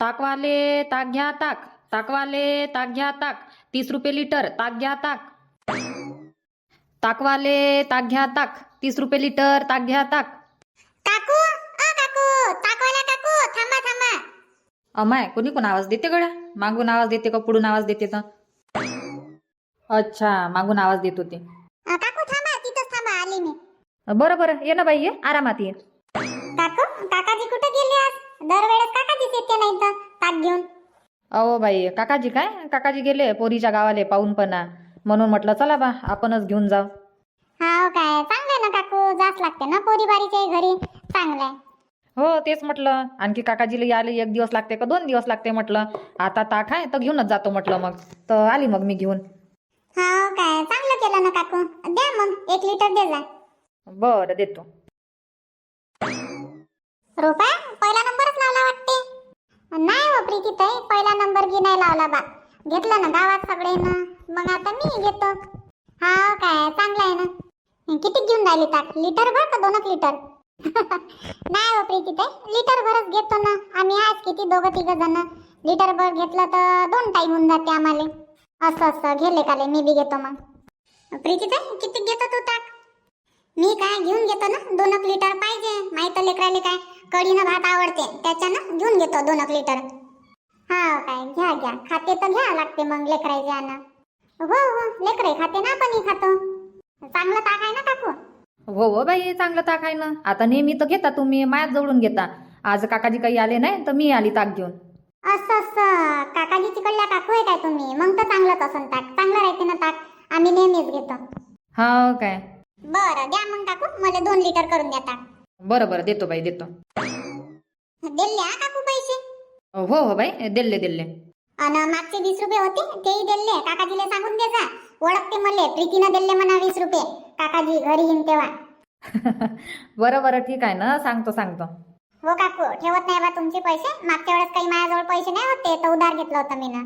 ताकवाले ताक घ्या ताक. ताकवाले ताक घ्या ताक. तीस रुपये लिटर ताक घ्या ताक. ताकवाले ताक घ्या ताक. तीस रुपये लिटर ताक घ्या ताक. काकू अ काकू ताकवाला काकू थांबा थांबा. अमाय कोणी कोण आवाज देते गड्या? मागून आवाज देते का पुढून आवाज देते तर? अच्छा मागून आवाज देत होते. अ, काकू थांबा तिथंच थांबा आली मी. बरं बरं. ये ना बाई ये. आरामात ये. दरवेळेस काकाजीच येते नाही तर ताक घेऊन. अहो बाई काकाजी काय? काकाजी गेले पोरीच्या गावाले पाहूनपणा म्हणून म्हटलं चला बा आपणच घेऊन जाऊ. हाव काय? चांगलंय ना काकू जाच लागते ना पोरी बारीच्या घरी? चांगलंय. हो तेच म्हटलं. आणखी काकाजीला यायला एक दिवस लागते का दोन दिवस लागते म्हटलं. आता ताक आहे तर घेऊनच जातो म्हटलं मग. तर आली मग मी घेऊन. हाव काय? चांगलं केलं ना काकू. द्या मग एक लिटर दे जा. बरं देतो. रुपा पहिला नाही हो प्रीती ताई पहिला नंबर गिनाय नाही लावला बा. घेतला ना गावात सगळे ना मग आता मी घेतो. हा काय चांगलं आहे ना. किती घेऊन राहिली ताक लिटर भर का दोनच लिटर? नाही हो प्रीती ताई लिटर भरच घेतो ना. आम्ही आज किती दोघं तिघ जण. लिटर भर घेतलं तर दोन टाईम होऊन जाते आम्हाला. असं असं घेले काले मी बी घेतो मग. प्रीती ताई किती घेतो तू ताक मी काय घेऊन घेतो ना? दोन एक लिटर पाहिजे. माहीत लेकराले काय कढीनं भात आवडते. त्याच्यानं घेऊन घेतो दोन एक लिटर हा काय? घ्या घ्या. खाते तर घ्या लागते मग लेकरायचे आणा हो हो. लेकरे खाते ना आपणही खातो. चांगलं ताक आहे ना काकू? हो हो बाई चांगलं ताक आहे ना. आता नेहमी तर घेता तुम्ही मायात जवळून घेता. आज काकाजी काही आले नाही तर मी आली ताक घेऊन. असं असं. काकाजी तिकडल्या काकू आहे काय तुम्ही? मग तर चांगलंच असन ताक. चांगलं राहते ना ताक. आम्ही नेहमीच घेतो. हा काय? बरं द्या मग काकू. मला दोन लिटर करून द्या ताक बरं बरं देतो बाई देतो. दिले हा काकू पैसे? हो हो बाई दिल्ले दिल्ले अन मागचे वीस रुपये होते तेही दिले. काकाजीला सांगून दे जा. ओळखते मले प्रीतीनं दिले म्हणा वीस रुपये. काकाजी घरी येईन तेव्हा. बरं बरं ठीक आहे ना. सांगतो सांगतो. हो काकू ठेवत नाही बा तुमचे पैसे. मागच्या वेळेस काही माझ्याजवळ पैसे नाही होते तर उधार घेतलं होतं मी ना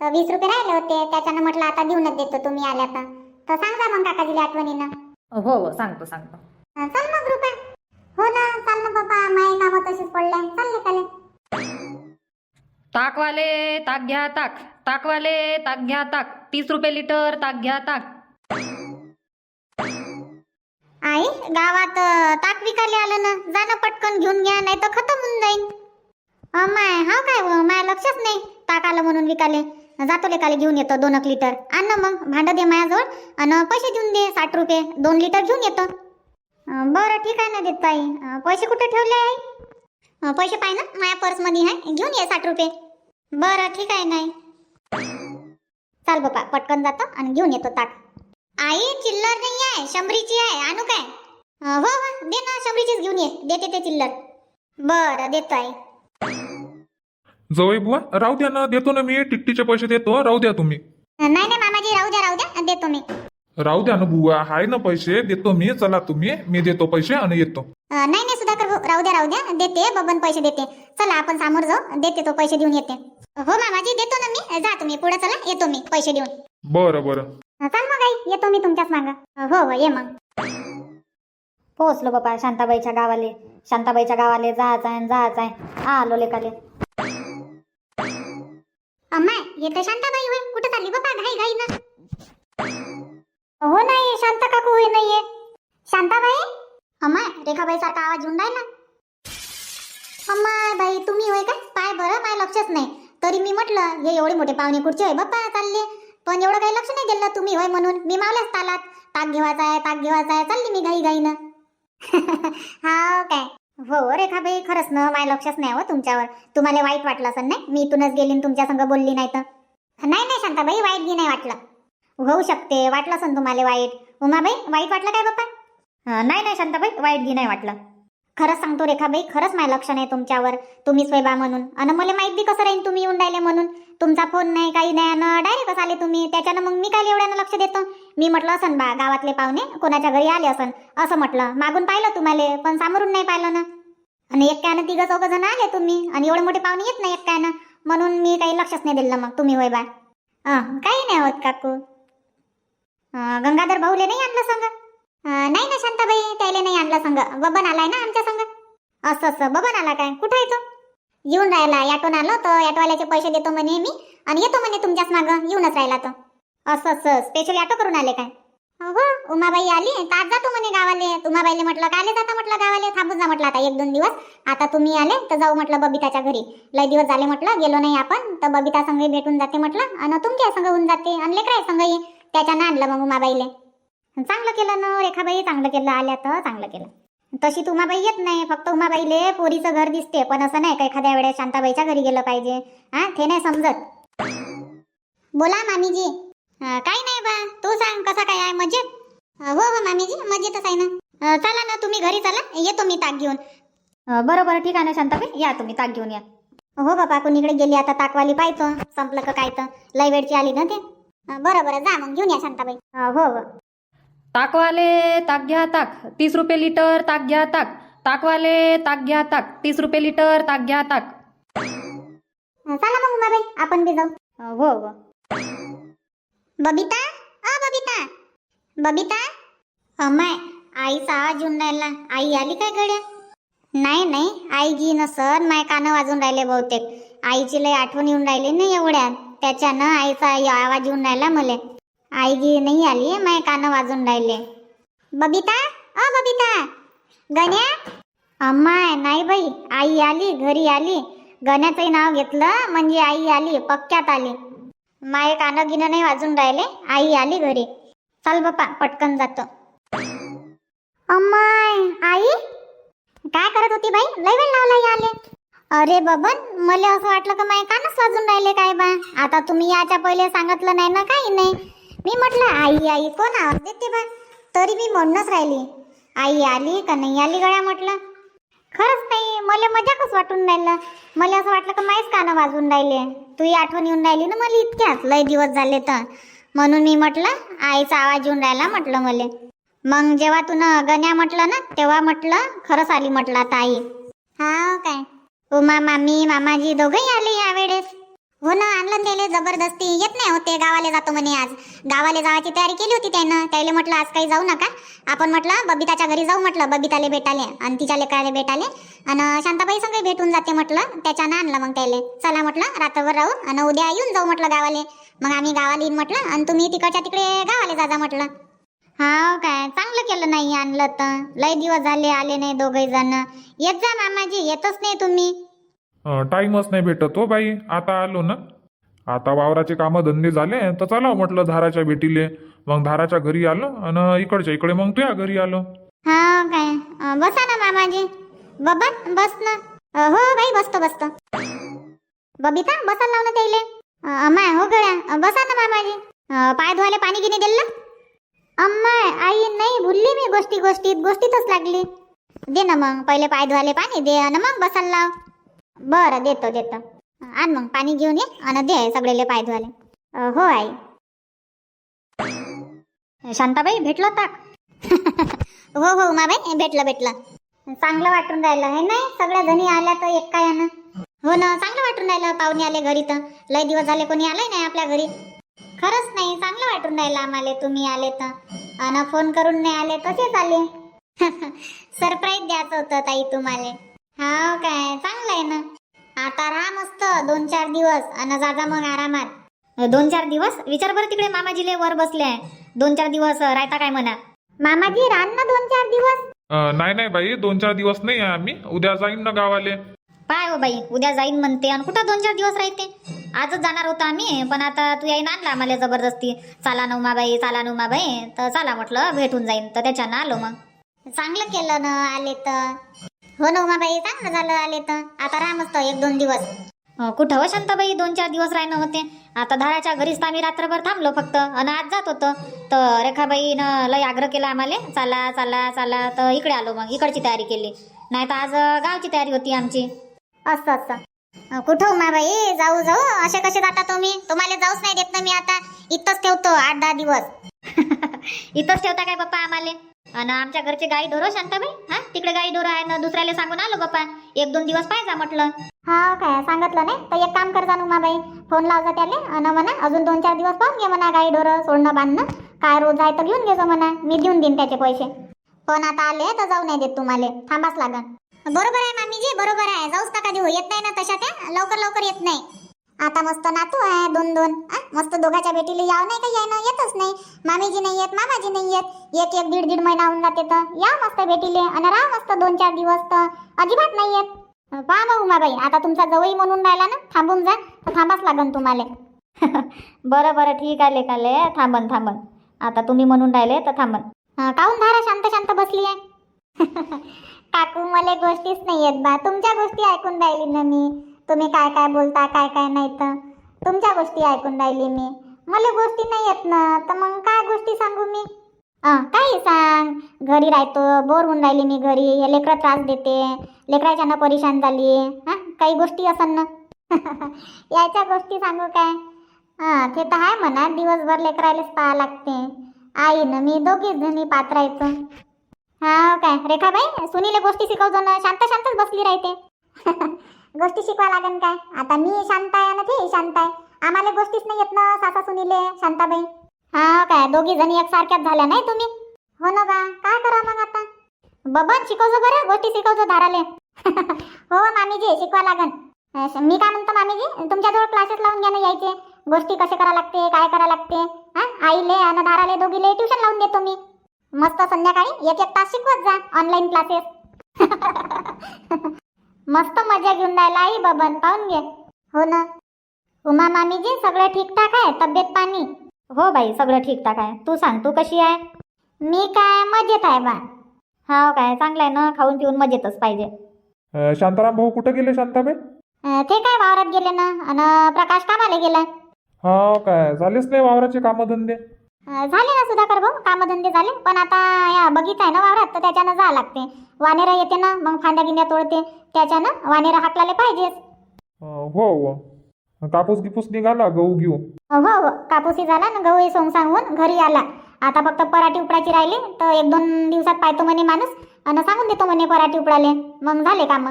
तर वीस रुपये राहिले होते त्याच्यानं म्हटलं आता देऊनच देतो तुम्ही आल्या तर. तर सांगा मग काकाजीला आठवणीनं. हो हो सांगतो सांगतो. अं, चल मग रुपये हो ना चाल ना बाबा माय कामं तशीच पडले चालले काले. ताकवाले ताक घ्या ताक. ताकवाले ताक घ्या ताक. तीस रुपये लिटर ताक घ्या ताक. आई गावात अं, ताक विकायला आलं ना जा ना पटकन घेऊन घ्या नाही तर खतम होऊन जाईन. माय हा काय व, माय लक्षच नाही ताक आलं म्हणून विकाले जातो लेकाले घेऊन येतो दोन एक लिटर आण ना मग भांडं दे माझ्याजवळ आणि पैसे देऊन दे साठ रुपये दोन लिटर घेऊन येतो. बरं ठीक आहे ना देत ताई पैसे कुठे ठेवले आहे पैसे पाय ना माझ्या पर्समध्ये आहे घेऊन ये साठ रुपये. बरं ठीक आहे नाही चाल बापा पटकन जातो आणि घेऊन येतो ताक आई चिल्लर नाही आहे शंभरीची आहे आणू काय? हो हो दे ना शंभरीचीच घेऊन ये देते ते चिल्लर. बरं देतो आई. जवळ बुवा राहू द्या ना देतो ना मी टिकटीचे पैसे देतो राहू द्या तुम्ही. नाही नाही मामाजी राहू द्या राहू द्या देतो मी. राहू द्या ना बुवा हाय ना पैसे देतो मी चला तुम्ही मी देतो पैसे आणि येतो. अं, नाही नाही सुधाकर भाऊ राहू द्या राहू द्या देते बबन पैसे देते. चला आपण समोर जाऊ देते तो पैसे देऊन येते. हो मामाजी देतो ना मी जा तुम्ही पुढे चला येतो मी पैसे देऊन. बरं बरं. अं, चाल मग आई येतो मी तुमच्याच मागं. हो हो ये मग. पोहोचलो बापा शांताबाईच्या गावाले. शांताबाईच्या गावाले जायचं आहे जायचं आहे. आलो लेकाले. अम्माय हे तर शांताबाई होय कुठं चालली बाबा घाई घाई ना हो नाही शांता काकू होय नाहीये. शांताबाई? अम्मा रेखाबाई सारखा आवाज येऊन राहिला. अम्मा बाई तुम्ही होय का? पाय बरं पाय लक्षच नाही. तरी मी म्हटलं हे एवढे मोठे पाहुणे कुठचे होय बाप्पा चालले. पण एवढं काही लक्ष नाही गेलं तुम्ही होय म्हणून. मी मावल्याच तालात. ताक घेवायचा आहे ताक घेवायचा आहे चालली मी घाई घाईनं. हा काय? हो रेखाबाई खरंच ना माय लक्षच नाही हो तुमच्यावर. तुम्हाला वाईट वाटलं असं नाही? मी इथूनच गेली तुमच्या संग बोलली नाही तर. नाही नाही शांताबाई वाईट घे नाही वाटलं. होऊ शकते वाटलं असं तुम्हाला वाईट. उमाबाई वाईट वाटलं काय बाप्पा? नाही नाही शांताबाई वाईट घे नाही वाटलं. खरंच सांगतो रेखाबाई खरंच माझ्या लक्ष नाही तुमच्यावर. तुम्ही स्वयंबा म्हणून. आणि मला माहीत बी कसं राहील तुम्ही येऊन राहिले म्हणून. तुमचा फोन नाही काही नाही आणि डायरेक्ट आले तुम्ही? त्याच्यानं मग मी काय एवढ्यानं लक्ष देतो. मी म्हटलं असन बा गावातले पाहुणे कोणाच्या घरी आले असन असं म्हटलं. मागून पाहिलं तुम्हाला पण सामोरून नाही पाहिलं ना. आणि एकट्यानं तिघं चौघ जण आले तुम्ही. आणि एवढे मोठे पाहुणे येत नाही एकट्यानं. म्हणून मी काही लक्षच नाही दिलं मग. तुम्ही होय बा काही नाही होत काकू. गंगाधर भाऊले नाही आणलं संग? नाही ना शांताबाई त्याला नाही आणलं संग. बबन आलाय ना आमच्या संग? असं असं. बबन आला काय? कुठं येतो येऊन राहिला. ॲटोन आलो तर ॲटोवाल्याचे पैसे देतो म्हणे मी. आणि येतो म्हणे तुमच्याच मागं. येऊनच राहिला तो. असं असं. स्पेशल ॲटो करून आले काय? हो उमाबाई आली. तर आज जातो म्हणे गावाले? उमाबाईले म्हटलं काले जाता म्हटलं गावाले? थांबून जा म्हटलं आता एक दोन दिवस. आता तुम्ही आले तर जाऊ म्हटलं बबिताच्या घरी. लय दिवस झाले म्हटलं गेलो नाही आपण. तर बबिता संघ भेटून जाते म्हटलं आणि तुमच्या संघ होऊन जाते. आणि लेकराय ये त्याच्यानं आणलं मग उमाबाईले. चांगलं केलं ना रेखाबाई चांगलं केलं. आल्या तर चांगलं केलं. तशी तुमाबाई उमाबाई येत नाही. फक्त उमाबाईले पोरीचं घर दिसते. पण असं नाही का एखाद्या वेळेस शांताबाईच्या घरी गेलं पाहिजे. हा ते नाही समजत. बोला मामीजी. काही नाही बा. तू सांग कसा काय आहे मजेत? हो हो मामीजी मजेतच आहे ना. चला ना तुम्ही घरी चला. येतो मी ताक घेऊन. अं, बरं बरं ठीक आहे ना शांताबाई. या तुम्ही ताक घेऊन या. हो बापा कोणीकडे गेली आता ताकवाली पाहतो संपलं का काय तर. लय वेळची आली ना ते. अं, बरं बरं जा मग घेऊन या शांताबाई. हो हो. ताकवाले ताक घ्या ताक. तीस रुपये लिटर ताक घ्या ताक. ताकवाले ताक घ्या ताक. तीस रुपये लिटर ताक घ्या ताक. चला मग उमाबाई. आपण बी जाऊ. हो हो. बबिता? अ बबिता. बबिता? अमाय आईचा आवाज येऊन राहिला. आई आली काय गड्या? नाही नाही. आई जी सर माय कानं वाजून राहिले बहुतेक. आईची लय आठवण येऊन राहिली नाही एवढ्या. त्याच्यानं आईचा या- आवाज येऊन राहिला मले. आई गी नाही आली माय कानं वाजून राहिले. बबिता? अ बबिता. गण्या? अम्माय नाही बाई. आई आली घरी आली. गण्याचंही नाव घेतलं. म्हणजे आई आली पक्क्यात आली. माय कानं गिनं नाही वाजून राहिले. आई आली घरी. चल बापा पटकन जातो. अम्माय आई? काय करत होती बाई? लय वेळ लावला आले. अरे बबन मला असं वाटलं का माय कानच वाजून राहिले काय बा? आता तुम्ही याच्या पहिले सांगितलं नाही ना काही नाही. मी म्हटलं आई आई कोण आवाज देते बा? तरी मी म्हणूनच राहिली. आई आली का नाही आली गळ्या म्हटलं? खरंच नाही मला मजाकच वाटून राहिलं. मला असं वाटलं का माहीच कानं वाजून राहिले. तुही आठवण येऊन राहिली ना मला इतक्याच लय दिवस झाले तर. म्हणून मी म्हटलं आईचा आवाज येऊन राहिला म्हटलं मला. मग जेव्हा तू गण्या म्हटलं ना तेव्हा म्हटलं खरंच आली म्हटलं आता आई. हा काय. उमा मामी मामाजी दोघंही आले यावेळेस. हो ना आणलं त्याले जबरदस्ती येत नाही होते गावाला जातो म्हणे आज. गावाला जायची तयारी केली होती त्यानं. त्याला म्हटलं आज काही जाऊ नका. आपण म्हटलं बबिताच्या घरी जाऊ म्हटलं बबिताले भेटाले आणि तिच्या लेकराले भेटाले. आणि शांताबाई संग भेटून जाते म्हटलं त्याच्यानं आणलं मग त्याले. चला म्हटलं रात्रभर राहू आणि उद्या येऊन जाऊ म्हटलं गावाले. मग आम्ही गावाला येईन म्हटलं आणि तुम्ही तिकडच्या तिकडे गावाला जा जा म्हटलं. हा काय चांगलं केलं नाही आणलं तर. लय दिवस झाले आले नाही दोघे जण. येत जा मामाजी येतच नाही तुम्ही. टाईमच नाही भेटत हो बाई. आता आलो ना. आता वावराचे कामं धंदे झाले तर चला हो म्हटलं धाराच्या भेटीले. मग धाराच्या घरी आलो आणि इकडच्या इकडे मग तुया घरी आलो. हा काय? अं, बसा ना मामाजी. बबन बस ना. अं, हो बाई बसतो बसतो. बबिता बसायला लाव ना त्याले अम्मा हो गळ्या अं, बसा ना मामाजी. अं, पाय धुवाले पाणी गिनी दिलं अम्मा आई नाही भुलली मी गोष्टी गोष्टीत गोष्टीतच लागली. दे ना मग पहिले पाय धुवाले पाणी दे. आणि मग बसायला लाव. बरं देतो देतो. आण मग पाणी घेऊन ये आणि दे सगळेले पाय धुवाले हो आई. शांताबाई भेटलं ताक हो हो माबाई भेटलं भेटलं. चांगलं वाटून राहिलं हे नाही सगळ्या जणी आल्या तर एक काय ना हो ना चांगलं वाटून राहिलं पाहुणे आले घरी तर. लय दिवस झाले कोणी आलंय नाही आपल्या घरी. खरंच नाही चांगलं वाटून राहिलं आम्हाला तुम्ही आले तर. आणि फोन करून नाही आले तसेच आले सरप्राईज द्यायचं होतं ताई तुम्हाला. हा काय? चांगलं आहे ना. आता राहा मस्त दोन चार दिवस आणि जाजा मग आरामात. दोन चार दिवस? विचार बरं तिकडे मामाजीले वर बसले आहे. दोन चार दिवस राहता काय म्हणा. मामाजी राहा ना दोन चार दिवस? अं, नाही नाही बाई दोन चार दिवस नाही आहे आम्ही. उद्या जाईन ना गावाले. पाय हो बाई उद्या जाईन म्हणते. आणि कुठं दोन चार दिवस राहते? आजच जाणार होतो आम्ही पण आता तू याईन आणला आम्हाला जबरदस्ती. चाला ना उमाबाई चाला ना उमाबाई तर चला म्हटलं भेटून जाईन. तर त्याच्यानं आलो मग. चांगलं केलं ना आले तर. हो ना उमाबाई चांगलं झालं आले तर. आता राहा मस्त एक दोन दिवस. अं, कुठं हो शांताबाई? दोन चार दिवस राहणं होते. आता धाराच्या घरीच तर आम्ही रात्रभर थांबलो फक्त. आणि आज जात होतो. तर रेखाबाईनं लय आग्रह केला आम्हाला चाला चाला चाला तर इकडे आलो मग. इकडची तयारी केली. नाही तर आज अं, गावची तयारी होती आमची. असं असं. अं, कुठं उमाबाई? जाऊ जाऊ. असे कसे जाता तुम्ही? तुम्हाला जाऊच नाही देत ना मी आता. इथंच ठेवतो आठ दहा दिवस. इथंच ठेवता काय बाप्पा आम्हाला? आणि आमच्या घरचे गाई ढोरं शांताबाई? हा? तिकडे गाई ढोरं आहे ना दुसऱ्याला सांगून आलो बाप्पा एक दोन दिवस पाहिजा म्हटलं. हा काय सांगितलं नाही? तर एक काम कर जा माबाई. उमाबाई फोन लावजा त्याले. आणि म्हणा अजून दोन चार दिवस पाहून घे म्हणा गाई ढोरं सोडणं बांधणं. काय रोज आहे तर घेऊन घे जा म्हणा. मी देऊन देईन त्याचे पैसे. पण आता आले तर जाऊ नाही देत तुम्हाला. थांबाच लागन. बरोबर आहे मामीजी बरोबर आहे. जाऊच का देऊ. येत नाही ना तशा त्या? लवकर लवकर येत नाही. आता मस्त नातू आहे दोन दोन. आ? मस्त दोघाच्या भेटीला याव नाही का ना येतच नाही. मामीजी नाही येत मामाजी नाही येत. एक एक दीड दीड महिना होऊन जाते तर. या मस्त भेटीले आणि राहा मस्त दोन चार दिवस तर. अजिबात नाही येत. पहा मग उमाबाई आता तुमचा जवळ म्हणून राहिला ना? थांबून जा. तर थांबाच लागन तुम्हाला. बरं बरं ठीक आहे लेकाले. थांबन थांबन. आता तुम्ही म्हणून राहिले तर थांबन. काहून धारा शांत शांत बसली आहे काकू मला गोष्टीच नाही येत बा. तुमच्या गोष्टी ऐकून राहिली ना मी. तुम्ही काय काय बोलता काय काय नाही तर? तुमच्या गोष्टी ऐकून राहिली मी. मला गोष्टी नाही येत ना तर मग काय गोष्टी सांगू मी? काय काही सांग. घरी राहतो बोर होऊन राहिली मी घरी. या लेकरं त्रास देते. लेकराच्यानं परेशान झाली. हा काही गोष्टी असन ना? याच्या गोष्टी सांगू काय? हा ते तर आहे म्हणा दिवसभर लेकरायलाच पाहा लागते. आई ना मी दोघीच जणी पात्र राहायचो हा काय? रेखाबाई सुनीले गोष्टी शिकवतो ना शांत शांतच बसली राहते. गोष्टी शिकवा लागन काय? आता मी शांत आहे ना ते शांत आहे आम्हाला गोष्टीच नाही येत ना सासा सुनीले शांताबाई. हा काय दोघी जणी एकसारख्याच झाल्या नाही तुम्ही? हो ना बा काय करा मग आता? बबन शिकवतो बरं गोष्टी शिकवतो धाराले. हो मामीजी शिकवा लागन. मी काय म्हणतो मामीजी तुमच्याजवळ क्लासेस लावून घ्या ना यायचे. गोष्टी कसे करा लागते काय करा लागते? हा आईले आणि धाराले दोघीले ट्युशन लावून देतो मी. मस्त संध्याकाळी एक एक तास शिकवत जा ऑनलाईन क्लासेस मस्त मजा घेऊन राहिला आई बबन पाहून घे. हो ना? उमा मामीजी सगळं ठीकठाक आहे? तब्येत पाणी? हो बाई सगळं ठीकठाक आहे. तू सांग तू कशी आहे? मी काय मजेत आहे बा. हा काय चांगलं आहे ना? खाऊन पिऊन मजेतच पाहिजे. अं, शांताराम भाऊ कुठं गेले शांताबाई? अं, ते काय वावरात गेले ना? आणि प्रकाश कामाला गेला. हा काय झालेच नाही वावराचे कामधंदे? झाले ना सुधाकर भाऊ कामधंदे झाले. पण आता या बगीचा आहे ना वावरात तर त्याच्यानं जा लागते. वानेरा येते ना मग फांद्या गिंद्या तोडते. त्याच्यानं वानेरा हाकलाले पाहिजेच. अं, हो हो. कापूस गिपूस निघाला गहू घेऊ. हो हो. कापूसी झाला ना गहू सोंग सांगून घरी आला. आता फक्त पराठी उपडायची राहिली तर एक दोन दिवसात पाहतो म्हणे माणूस. आणि सांगून देतो म्हणे पराठी उपडाले मग झाले काम.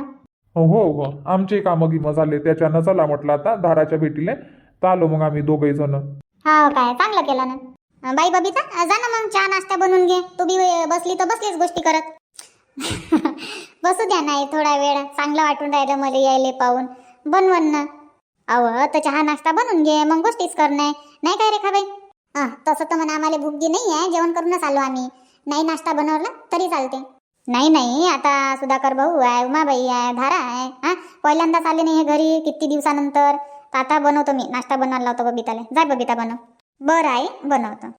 हो हो. आमचे कामं गिमं झाले. त्याच्यानं चला म्हटलं आता धाराच्या भेटीले. तर आलो मग आम्ही दोघही जण. हा काय चांगलं केलं ना. बाई बबीता जा ना मग चहा नाश्ता बनवून घे. तू बी बसली तर बसलीच गोष्टी करत. बसू द्या नाही थोडा वेळ. चांगलं वाटून राहिलं मला यायले पाहून. बनवन ना. अव तर चहा नाश्ता बनवून घे. मग गोष्टीच करणे नाही काय रेखा बाई? तसं तर म्हणा आम्हाला भूक गी नाही आहे. जेवण करूनच आलो आम्ही. नाही नाश्ता बनवला तरी चालते. नाही नाही आता सुधाकर भाऊ आहे उमाबाई आहे धारा आहे. हा पहिल्यांदाच आले नाही हे घरी किती दिवसानंतर. आता बनवतो मी. नाश्ता बनवायला लावतो बबिताला. जाय बबिता बनव. बरं आई बनवतो.